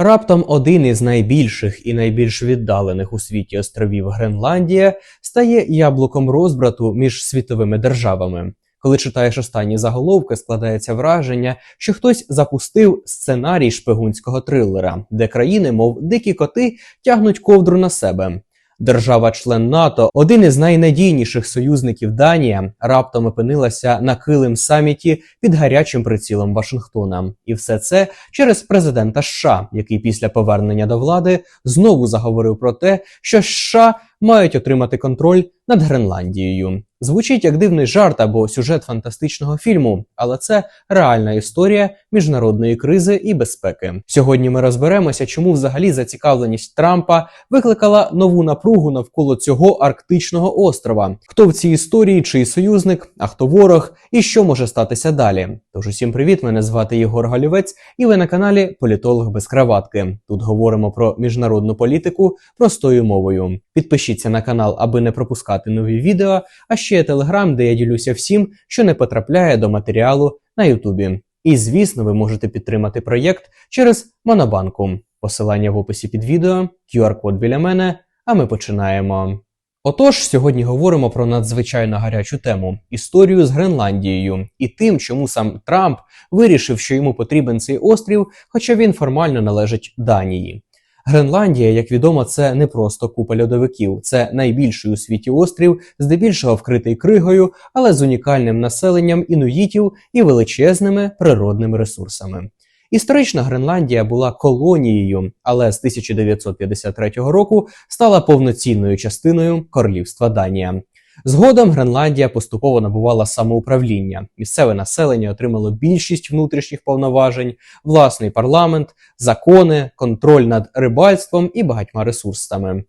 Раптом один із найбільших і найбільш віддалених у світі островів Гренландія стає яблуком розбрату між світовими державами. Коли читаєш останні заголовки, складається враження, що хтось запустив сценарій шпигунського трилера, де країни, мов дикі коти, тягнуть ковдру на себе. Держава-член НАТО, один із найнадійніших союзників Данія, раптом опинилася на килим саміті під гарячим прицілом Вашингтона, і все це через президента США, який після повернення до влади знову заговорив про те, що США мають отримати контроль над Гренландією. Звучить як дивний жарт або сюжет фантастичного фільму, але це реальна історія міжнародної кризи і безпеки. Сьогодні ми розберемося, чому взагалі зацікавленість Трампа викликала нову напругу навколо цього арктичного острова. Хто в цій історії, чий союзник, а хто ворог, і що може статися далі. Тож усім привіт! Мене звати Єгор Галівець, і ви на каналі Політолог без краватки. Тут говоримо про міжнародну політику простою мовою. Підпишіться на канал, аби не пропускати нові відео. А ще є телеграм, де я ділюся всім, що не потрапляє до матеріалу на Ютубі. І звісно, ви можете підтримати проєкт через Монобанку. Посилання в описі під відео, QR-код біля мене. А ми починаємо. Отож, сьогодні говоримо про надзвичайно гарячу тему історію з Гренландією і тим, чому сам Трамп вирішив, що йому потрібен цей острів, хоча він формально належить Данії. Гренландія, як відомо, це не просто купа льодовиків, це найбільший у світі острів, здебільшого вкритий кригою, але з унікальним населенням інуїтів і величезними природними ресурсами. Історично Гренландія була колонією, але з 1953 року стала повноцінною частиною королівства Данія. Згодом Гренландія поступово набувала самоуправління. Місцеве населення отримало більшість внутрішніх повноважень, власний парламент, закони, контроль над рибальством і багатьма ресурсами.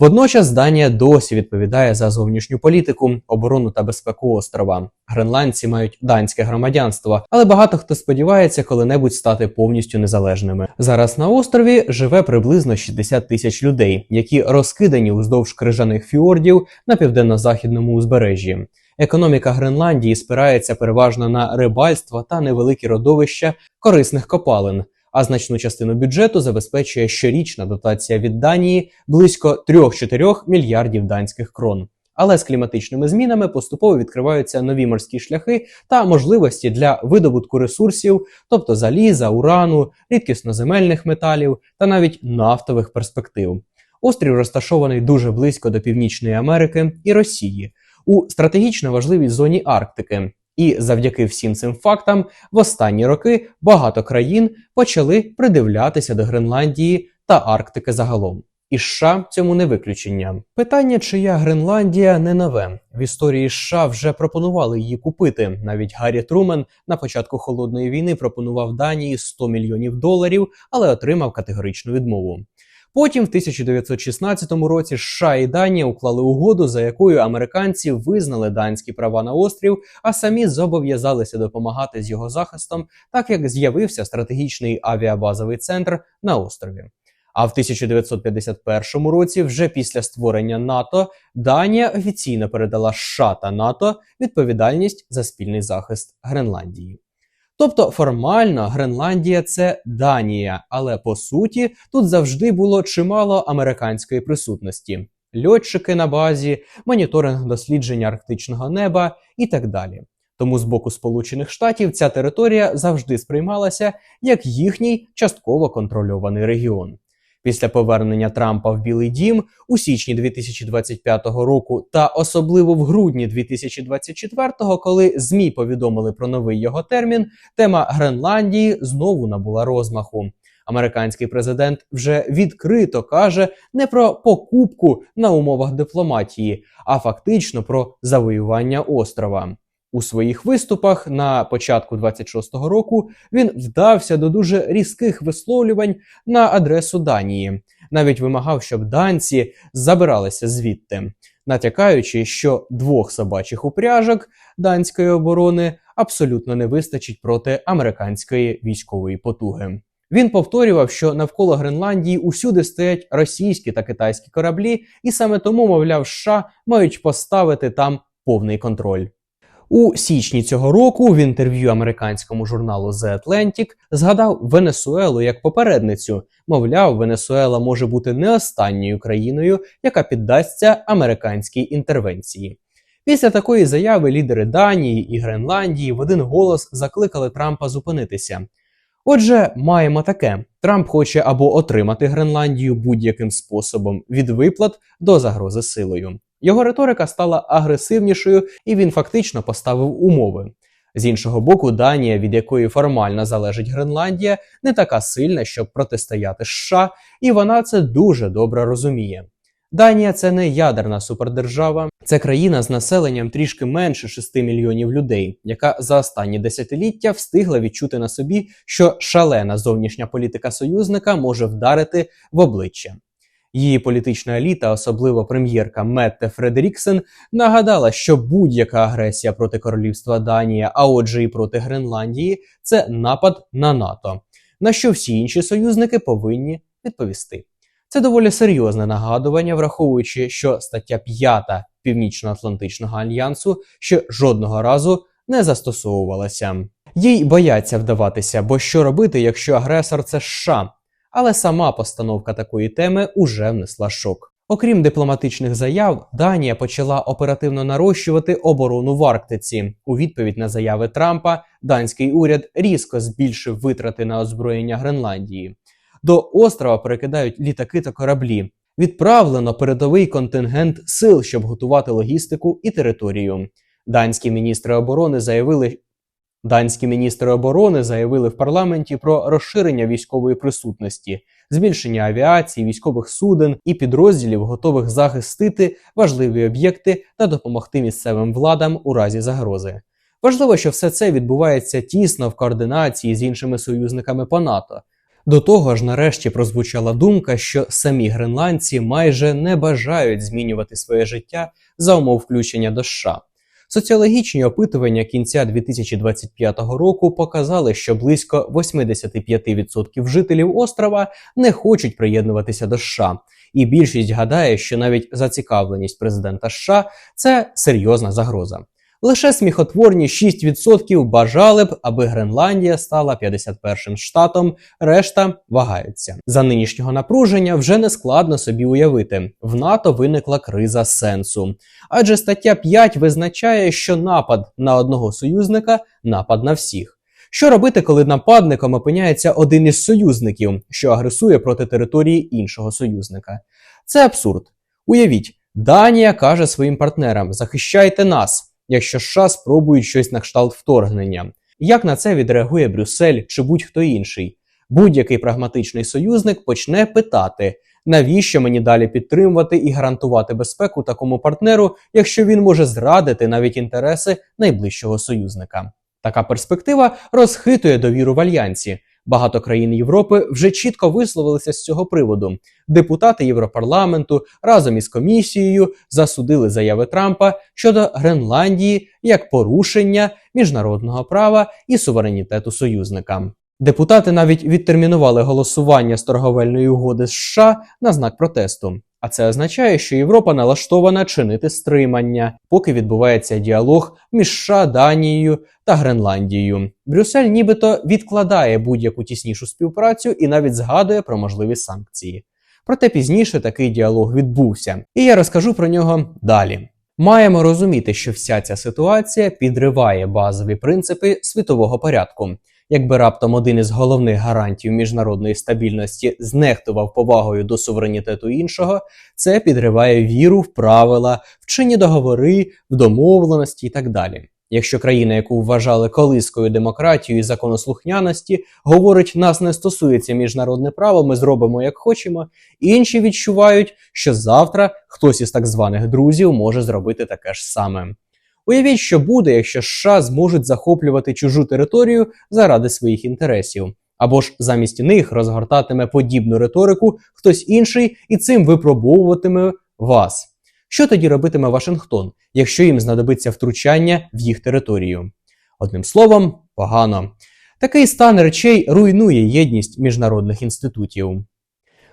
Водночас Данія досі відповідає за зовнішню політику, оборону та безпеку острова. Гренландці мають данське громадянство, але багато хто сподівається коли-небудь стати повністю незалежними. Зараз на острові живе приблизно 60 тисяч людей, які розкидані уздовж крижаних фіордів на південно-західному узбережжі. Економіка Гренландії спирається переважно на рибальство та невеликі родовища корисних копалин а значну частину бюджету забезпечує щорічна дотація від Данії близько 3-4 мільярдів данських крон. Але з кліматичними змінами поступово відкриваються нові морські шляхи та можливості для видобутку ресурсів, тобто заліза, урану, рідкісноземельних металів та навіть нафтових перспектив. Острів розташований дуже близько до Північної Америки і Росії у стратегічно важливій зоні Арктики, і завдяки всім цим фактам в останні роки багато країн почали придивлятися до Гренландії та Арктики загалом. І США цьому не виключення. Питання, чия Гренландія не нове. В історії США вже пропонували її купити. Навіть Гаррі Трумен на початку холодної війни пропонував Данії 100 мільйонів доларів, але отримав категоричну відмову. Потім, в 1916 році, США і Данія уклали угоду, за якою американці визнали данські права на острів, а самі зобов'язалися допомагати з його захистом, так як з'явився стратегічний авіабазовий центр на острові. А в 1951 році, вже після створення НАТО, Данія офіційно передала США та НАТО відповідальність за спільний захист Гренландії. Тобто формально Гренландія це Данія, але по суті тут завжди було чимало американської присутності: льотчики на базі, моніторинг дослідження арктичного неба і так далі. Тому з боку Сполучених Штатів ця територія завжди сприймалася як їхній частково контрольований регіон після повернення Трампа в Білий Дім у січні 2025 року, та особливо в грудні 2024, коли змі повідомили про новий його термін, тема Гренландії знову набула розмаху. Американський президент вже відкрито каже не про покупку на умовах дипломатії, а фактично про завоювання острова. У своїх виступах на початку 26-го року він вдався до дуже різких висловлювань на адресу Данії, навіть вимагав, щоб данці забиралися звідти, натякаючи, що двох собачих упряжок данської оборони абсолютно не вистачить проти американської військової потуги. Він повторював, що навколо Гренландії усюди стоять російські та китайські кораблі, і саме тому, мовляв, США мають поставити там повний контроль. У січні цього року в інтерв'ю американському журналу The Atlantic згадав Венесуелу як попередницю. Мовляв, Венесуела може бути не останньою країною, яка піддасться американській інтервенції. Після такої заяви лідери Данії і Гренландії в один голос закликали Трампа зупинитися. Отже, маємо таке: Трамп хоче або отримати Гренландію будь-яким способом від виплат до загрози силою. Його риторика стала агресивнішою, і він фактично поставив умови. З іншого боку, Данія, від якої формально залежить Гренландія, не така сильна, щоб протистояти США, і вона це дуже добре розуміє. Данія це не ядерна супердержава, це країна з населенням трішки менше 6 мільйонів людей, яка за останні десятиліття встигла відчути на собі, що шалена зовнішня політика союзника може вдарити в обличчя. Її політична еліта, особливо прем'єрка Метте Фредеріксен, нагадала, що будь-яка агресія проти королівства Данія, а отже, і проти Гренландії, це напад на НАТО, на що всі інші союзники повинні відповісти. Це доволі серйозне нагадування, враховуючи, що стаття 5 Північно-Атлантичного альянсу ще жодного разу не застосовувалася. Їй бояться вдаватися, бо що робити, якщо агресор це США? Але сама постановка такої теми уже внесла шок. Окрім дипломатичних заяв, Данія почала оперативно нарощувати оборону в Арктиці. У відповідь на заяви Трампа данський уряд різко збільшив витрати на озброєння Гренландії. До острова перекидають літаки та кораблі. Відправлено передовий контингент сил, щоб готувати логістику і територію. Данські міністри оборони заявили, Данські міністри оборони заявили в парламенті про розширення військової присутності, збільшення авіації, військових суден і підрозділів, готових захистити важливі об'єкти та допомогти місцевим владам у разі загрози. Важливо, що все це відбувається тісно в координації з іншими союзниками по НАТО. До того ж, нарешті прозвучала думка, що самі гренландці майже не бажають змінювати своє життя за умов включення до США. Соціологічні опитування кінця 2025 року показали, що близько 85% жителів острова не хочуть приєднуватися до США, і більшість гадає, що навіть зацікавленість президента США це серйозна загроза. Лише сміхотворні 6% бажали б, аби Гренландія стала 51-м штатом, решта вагаються. За нинішнього напруження вже не складно собі уявити. В НАТО виникла криза сенсу. Адже стаття 5 визначає, що напад на одного союзника напад на всіх. Що робити, коли нападником опиняється один із союзників, що агресує проти території іншого союзника? Це абсурд. Уявіть, Данія каже своїм партнерам: захищайте нас якщо США спробують щось на кшталт вторгнення. Як на це відреагує Брюссель чи будь-хто інший? Будь-який прагматичний союзник почне питати, навіщо мені далі підтримувати і гарантувати безпеку такому партнеру, якщо він може зрадити навіть інтереси найближчого союзника. Така перспектива розхитує довіру в альянсі. Багато країн Європи вже чітко висловилися з цього приводу. Депутати Європарламенту разом із комісією засудили заяви Трампа щодо Гренландії як порушення міжнародного права і суверенітету союзника. Депутати навіть відтермінували голосування з торговельної угоди США на знак протесту. А це означає, що Європа налаштована чинити стримання, поки відбувається діалог між США, Данією та Гренландією. Брюссель нібито відкладає будь-яку тіснішу співпрацю і навіть згадує про можливі санкції. Проте пізніше такий діалог відбувся, і я розкажу про нього далі. Маємо розуміти, що вся ця ситуація підриває базові принципи світового порядку. Якби раптом один із головних гарантів міжнародної стабільності знехтував повагою до суверенітету іншого, це підриває віру в правила, вчені договори, в домовленості і так далі. Якщо країна, яку вважали колискою демократією і законослухняності, говорить, нас не стосується міжнародне право, ми зробимо як хочемо, інші відчувають, що завтра хтось із так званих друзів може зробити таке ж саме. Уявіть, що буде, якщо США зможуть захоплювати чужу територію заради своїх інтересів, або ж замість них розгортатиме подібну риторику хтось інший і цим випробовуватиме вас. Що тоді робитиме Вашингтон, якщо їм знадобиться втручання в їх територію? Одним словом, погано. Такий стан речей руйнує єдність міжнародних інститутів.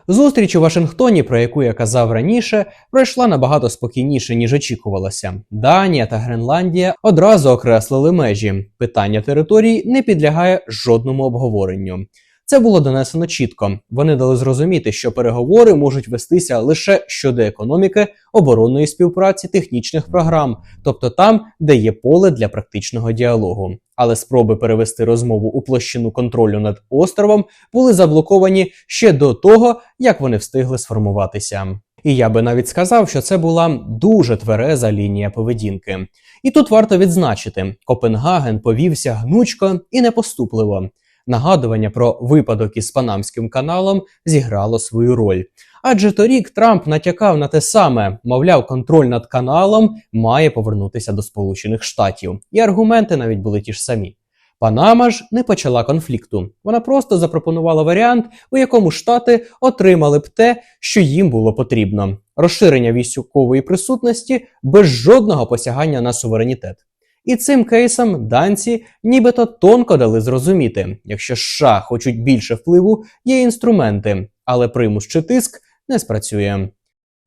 Зустріч у Вашингтоні, про яку я казав раніше, пройшла набагато спокійніше, ніж очікувалося. Данія та Гренландія одразу окреслили межі. Питання територій не підлягає жодному обговоренню. Це було донесено чітко. Вони дали зрозуміти, що переговори можуть вестися лише щодо економіки, оборонної співпраці, технічних програм, тобто там, де є поле для практичного діалогу. Але спроби перевести розмову у площину контролю над островом були заблоковані ще до того, як вони встигли сформуватися. І я би навіть сказав, що це була дуже твереза лінія поведінки. І тут варто відзначити, Копенгаген повівся гнучко і непоступливо. Нагадування про випадок із Панамським каналом зіграло свою роль. Адже торік Трамп натякав на те саме, мовляв, контроль над каналом має повернутися до Сполучених Штатів, і аргументи навіть були ті ж самі. Панама ж не почала конфлікту. Вона просто запропонувала варіант, у якому штати отримали б те, що їм було потрібно: розширення військової присутності без жодного посягання на суверенітет. І цим кейсом данці нібито тонко дали зрозуміти, якщо США хочуть більше впливу, є інструменти, але примус чи тиск не спрацює.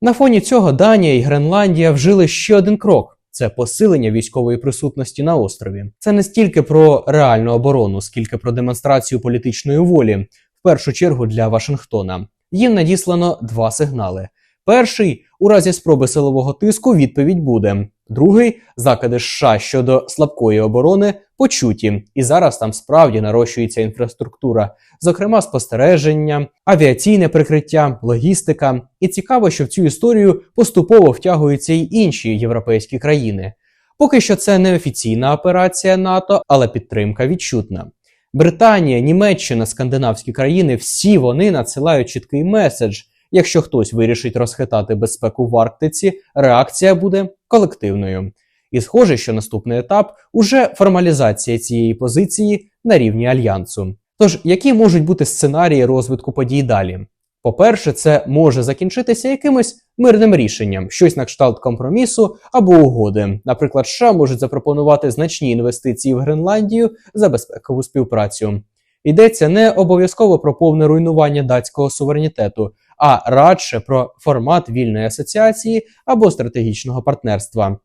На фоні цього Данія і Гренландія вжили ще один крок. Це посилення військової присутності на острові. Це не стільки про реальну оборону, скільки про демонстрацію політичної волі, в першу чергу для Вашингтона. Їм надіслано два сигнали. Перший у разі спроби силового тиску відповідь буде. Другий закиди США щодо слабкої оборони почуті, і зараз там справді нарощується інфраструктура, зокрема спостереження, авіаційне прикриття, логістика. І цікаво, що в цю історію поступово втягуються й інші європейські країни. Поки що це не офіційна операція НАТО, але підтримка відчутна. Британія, Німеччина, скандинавські країни всі вони надсилають чіткий меседж. Якщо хтось вирішить розхитати безпеку в Арктиці, реакція буде колективною. І схоже, що наступний етап уже формалізація цієї позиції на рівні альянсу. Тож, які можуть бути сценарії розвитку подій далі? По-перше, це може закінчитися якимось мирним рішенням, щось на кшталт компромісу або угоди. Наприклад, США можуть запропонувати значні інвестиції в Гренландію за безпекову співпрацю. Йдеться не обов'язково про повне руйнування датського суверенітету, а радше про формат вільної асоціації або стратегічного партнерства.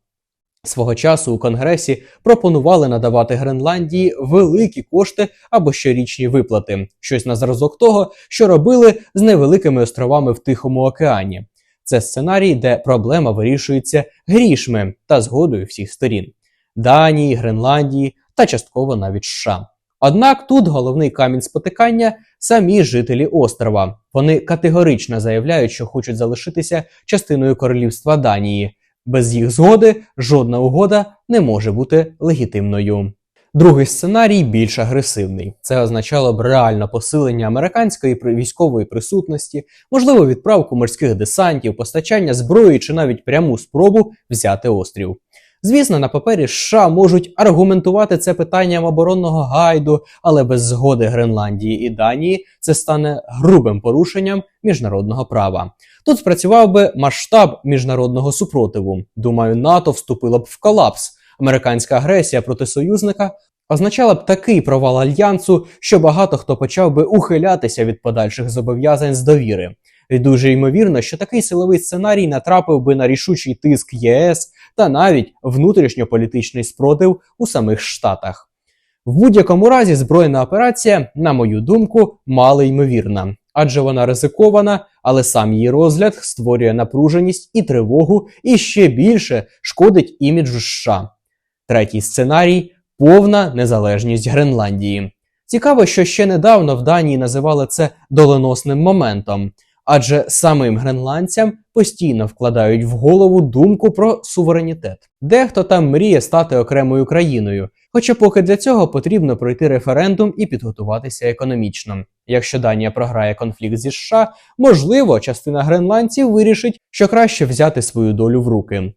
Свого часу у Конгресі пропонували надавати Гренландії великі кошти або щорічні виплати, щось на зразок того, що робили з невеликими островами в Тихому океані. Це сценарій, де проблема вирішується грішми та згодою всіх сторін Данії, Гренландії та частково навіть США. Однак тут головний камінь спотикання самі жителі острова. Вони категорично заявляють, що хочуть залишитися частиною королівства Данії. Без їх згоди жодна угода не може бути легітимною. Другий сценарій більш агресивний. Це означало б реальне посилення американської військової присутності, можливо, відправку морських десантів, постачання зброї чи навіть пряму спробу взяти острів. Звісно, на папері США можуть аргументувати це питанням оборонного гайду, але без згоди Гренландії і Данії це стане грубим порушенням міжнародного права. Тут спрацював би масштаб міжнародного супротиву. Думаю, НАТО вступило б в колапс. Американська агресія проти союзника означала б такий провал альянсу, що багато хто почав би ухилятися від подальших зобов'язань з довіри. І дуже ймовірно, що такий силовий сценарій натрапив би на рішучий тиск ЄС та навіть внутрішньополітичний спротив у самих Штатах. В будь-якому разі збройна операція, на мою думку, мало ймовірна, адже вона ризикована, але сам її розгляд створює напруженість і тривогу і ще більше шкодить іміджу США. Третій сценарій повна незалежність Гренландії. Цікаво, що ще недавно в Данії називали це доленосним моментом адже самим гренландцям постійно вкладають в голову думку про суверенітет. Дехто там мріє стати окремою країною, хоча поки для цього потрібно пройти референдум і підготуватися економічно. Якщо Данія програє конфлікт зі США, можливо, частина гренландців вирішить, що краще взяти свою долю в руки.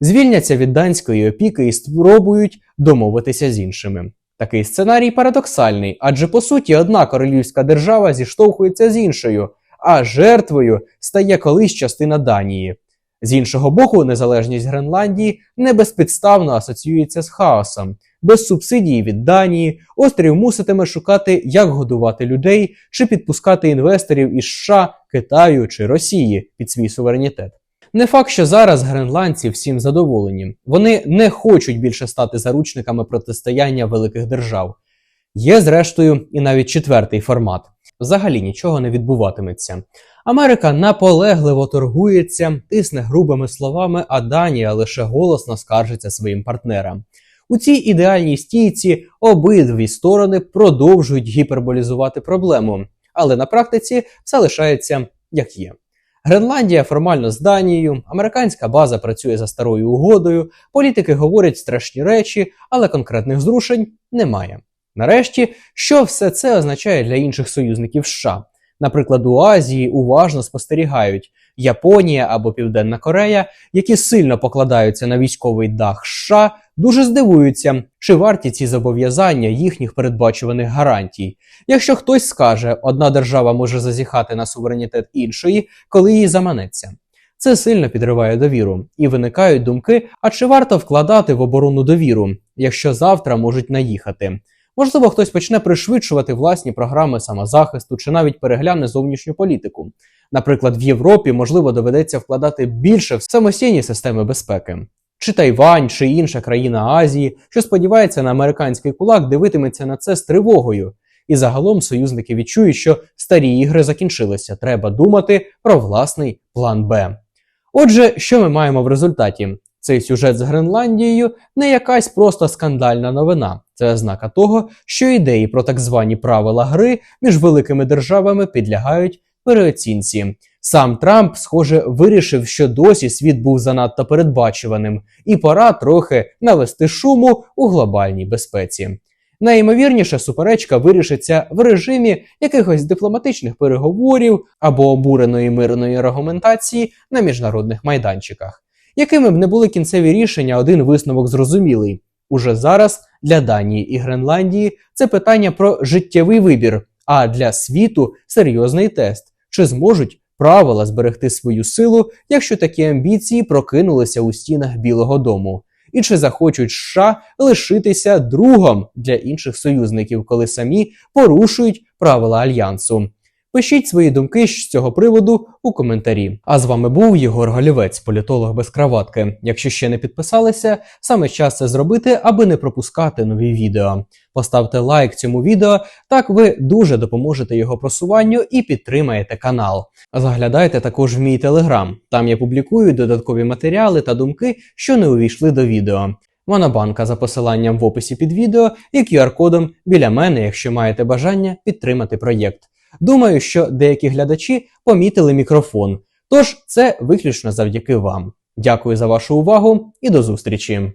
Звільняться від данської опіки і спробують домовитися з іншими. Такий сценарій парадоксальний, адже по суті одна королівська держава зіштовхується з іншою, а жертвою стає колись частина Данії. З іншого боку, незалежність Гренландії не безпідставно асоціюється з хаосом. Без субсидії від Данії острів муситиме шукати, як годувати людей чи підпускати інвесторів із США Китаю чи Росії під свій суверенітет. Не факт, що зараз гренландці всім задоволені. Вони не хочуть більше стати заручниками протистояння великих держав. Є, зрештою, і навіть четвертий формат. Взагалі нічого не відбуватиметься. Америка наполегливо торгується, тисне грубими словами, а Данія лише голосно скаржиться своїм партнерам. У цій ідеальній стійці обидві сторони продовжують гіперболізувати проблему, але на практиці все лишається як є. Гренландія формально з Данією, американська база працює за старою угодою, політики говорять страшні речі, але конкретних зрушень немає. Нарешті, що все це означає для інших союзників США? Наприклад, у Азії уважно спостерігають Японія або Південна Корея, які сильно покладаються на військовий дах США, дуже здивуються, чи варті ці зобов'язання їхніх передбачуваних гарантій. Якщо хтось скаже, одна держава може зазіхати на суверенітет іншої, коли їй заманеться. Це сильно підриває довіру, і виникають думки: а чи варто вкладати в оборону довіру, якщо завтра можуть наїхати? Можливо, хтось почне пришвидшувати власні програми самозахисту чи навіть перегляне зовнішню політику. Наприклад, в Європі можливо доведеться вкладати більше в самостійні системи безпеки. Чи Тайвань, чи інша країна Азії, що сподівається на американський кулак, дивитиметься на це з тривогою. І загалом союзники відчують, що старі ігри закінчилися. Треба думати про власний план Б. Отже, що ми маємо в результаті? Цей сюжет з Гренландією не якась просто скандальна новина. Це ознака того, що ідеї про так звані правила гри між великими державами підлягають переоцінці. Сам Трамп, схоже, вирішив, що досі світ був занадто передбачуваним, і пора трохи навести шуму у глобальній безпеці. Найімовірніше, суперечка вирішиться в режимі якихось дипломатичних переговорів або обуреної мирної аргументації на міжнародних майданчиках. Якими б не були кінцеві рішення, один висновок зрозумілий. Уже зараз для Данії і Гренландії це питання про життєвий вибір, а для світу серйозний тест, чи зможуть правила зберегти свою силу, якщо такі амбіції прокинулися у стінах Білого Дому, і чи захочуть США лишитися другом для інших союзників, коли самі порушують правила альянсу. Пишіть свої думки з цього приводу у коментарі. А з вами був Єгор Голівець, політолог без краватки. Якщо ще не підписалися, саме час це зробити, аби не пропускати нові відео. Поставте лайк цьому відео, так ви дуже допоможете його просуванню і підтримаєте канал. Заглядайте також в мій телеграм. Там я публікую додаткові матеріали та думки, що не увійшли до відео. Монобанка за посиланням в описі під відео і QR-кодом біля мене, якщо маєте бажання підтримати проєкт. Думаю, що деякі глядачі помітили мікрофон. Тож це виключно завдяки вам. Дякую за вашу увагу і до зустрічі!